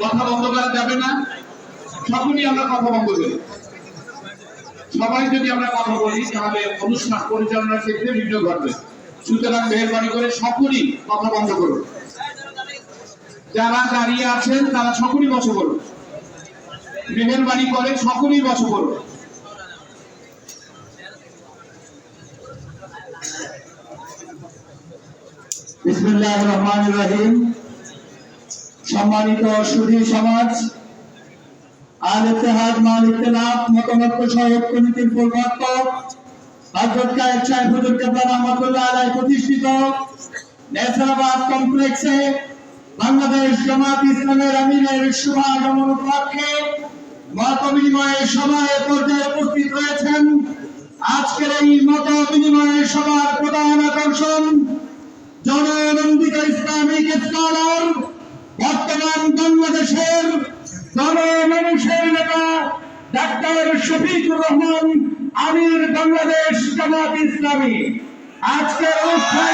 কথা বন্ধ করা যাবে না। সকলেই আমরা কথা বন্ধ করি, সবাই যদি আমরা কথা বলি, তাহলে অনুষ্ঠান পরিচালনার ক্ষেত্রে বিঘ্ন ঘটবে। সুতরাং মেহরবানি করে সকলেই কথা বন্ধ করুন। যারা দাঁড়িয়ে আছেন, তারা সকলেই বসে করুন মেহরবানি করে সকলেই বসে করুন বিসমুল্লাহ রহমান রহিম। সম্মানিত সুধী সমাজ, আল মাল হুজুর প্রতিষ্ঠিত কমপ্লেক্সে বাংলাদেশ জামাত ইসলামের শুভাগমন উপলক্ষে মত বিনিময়ের সভায় পর্যায়ে উপস্থিত রয়েছেন। আজকের এই মত বিনিময়ের সভার প্রধান আকর্ষণ জননন্দিত ইসলামিক স্কলার, বর্তমান বাংলাদেশের জনমানুষের নেতা ডাক্তার শফিকুর রহমান, আমির বাংলাদেশ জামাত ইসলামী। আজকের অনুষ্ঠানে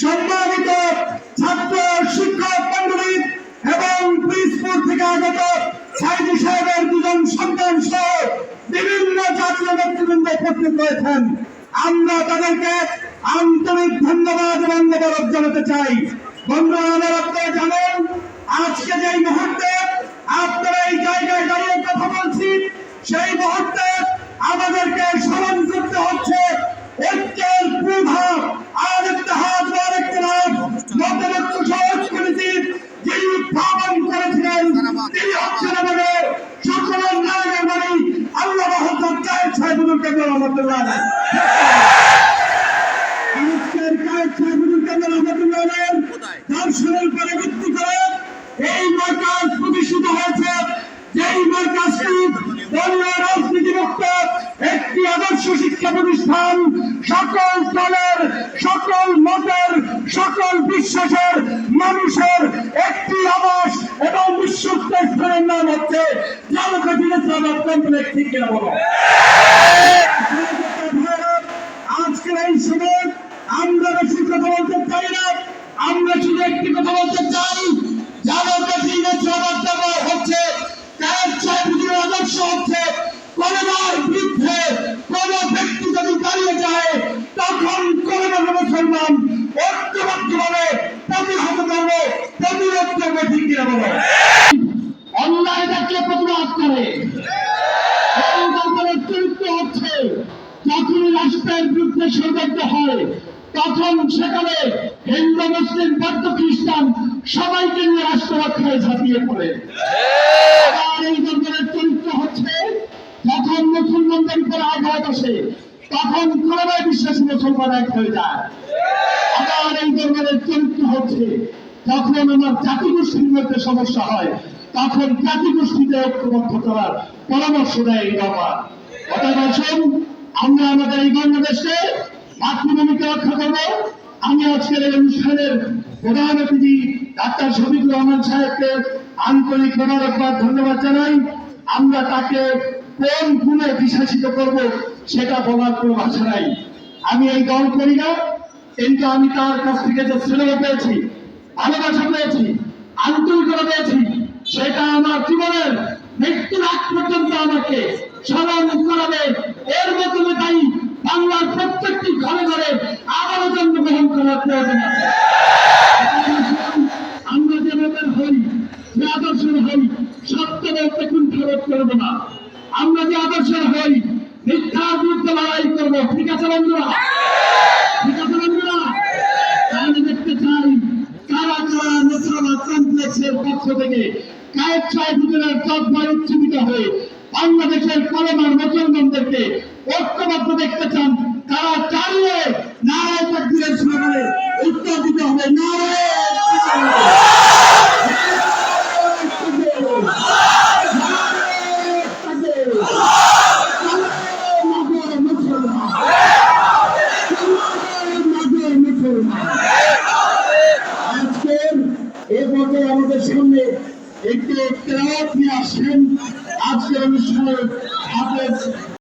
সম্মানিত ছাত্র শিক্ষক মন্ডলী এবং পিসপুর থেকে আগত সাইদি সাহেবের দুজন সন্তান সহ বিভিন্ন জাতীয় নেতৃবৃন্দ উপস্থিত রয়েছেন। আমরা তাদেরকে আন্তরিক ধন্যবাদ এবং মোবারক জানাতে চাই। বন্ধুরা আপনারা জানেন, আজকে যেই মুহূর্তে আপনারা এই জায়গায় দাঁড়িয়ে কথা বলছি, সেই মুহূর্তে আমাদেরকে স্মরণ প্রতিষ্ঠিত হয়েছে। যেই মার্কাজটি একটি আদর্শ শিক্ষা প্রতিষ্ঠান, সকল দলের, সকল মতের, সকল বিশ্বাসের মানুষের একটি আবাস এবং বিশ্বস্ত স্থানের নাম হচ্ছে জামুকা জিনিস কমপ্লেক্স ঠিক কিনা রাষ্ট্রের বিরুদ্ধে ষড়যন্ত্র হয়। তখন সেখানে হিন্দু, মুসলিম, বৌদ্ধ, খ্রিস্টান সবাইকে নিয়ে রাষ্ট্র রক্ষায় ঝাঁপিয়ে পড়ে। এই দলের চরিত্র হচ্ছে, যখন মুসলমানদের উপর আঘাত আসে, তখন করোনায় বিশ্বাসী মুসলমান এক হয়ে যায়। এই ধর্মের চরিত্র হচ্ছে, যখন আমার জাতি গোষ্ঠীর মধ্যে সমস্যা হয়, তখন জাতি গোষ্ঠীতে ঐক্যবদ্ধ করার পরামর্শ দেয় এই দরবার অতএব আমরা আমাদের এই বাংলাদেশে মাতৃভূমিকে রক্ষা করব। আমি আজকের এই অনুষ্ঠানের প্রধান অতিথি ডাক্তার শফিকুর রহমান সাহেবকে আন্তরিক মোবারকবাদ, ধন্যবাদ জানাই। আমরা তাকে কোন গুণে বিশাসিত করব সেটা বলার কোনো ভাষা নাই। আমি এই দল করি না, কিন্তু আমি তার কাছ থেকে যে স্নেহ পেয়েছি, ভালোবাসা পেয়েছি, আন্তরিকতা পেয়েছি, সেটা আমার জীবনের মৃত্যুর আগ পর্যন্ত আমাকে স্মরণ করাবে এর মাধ্যমে তাই বাংলার প্রত্যেকটি ঘরে ঘরে আবারও জন্মগ্রহণ করার প্রয়োজন আছে। আমরা যে নেতার হই, যে আদর্শের হই সত্য বলতে কুণ্ঠাবোধ করব না। আমরা যে আদর্শের হই, মিথ্যার বিরুদ্ধে লড়াই করব। ঠিক আছে বন্ধুরা? ঠিক আছে বন্ধুরা? তাহলে দেখতে চাই, কারা কারা নেত্রমা কমপ্লেক্সের পক্ষ থেকে কায়েব সাহেবুদ্দিনের চট্টগ্রাম উজ্জীবিত হয়ে বাংলাদেশের কলমার মুসলমানদেরকে ঐক্যবদ্ধ দেখতে চান। তারা চালিয়ে নারায় তাকবীরের স্লোগানে উত্তর দিতে হবে। নারায় আমাদের সামনে একটি নিয়ে আসছেন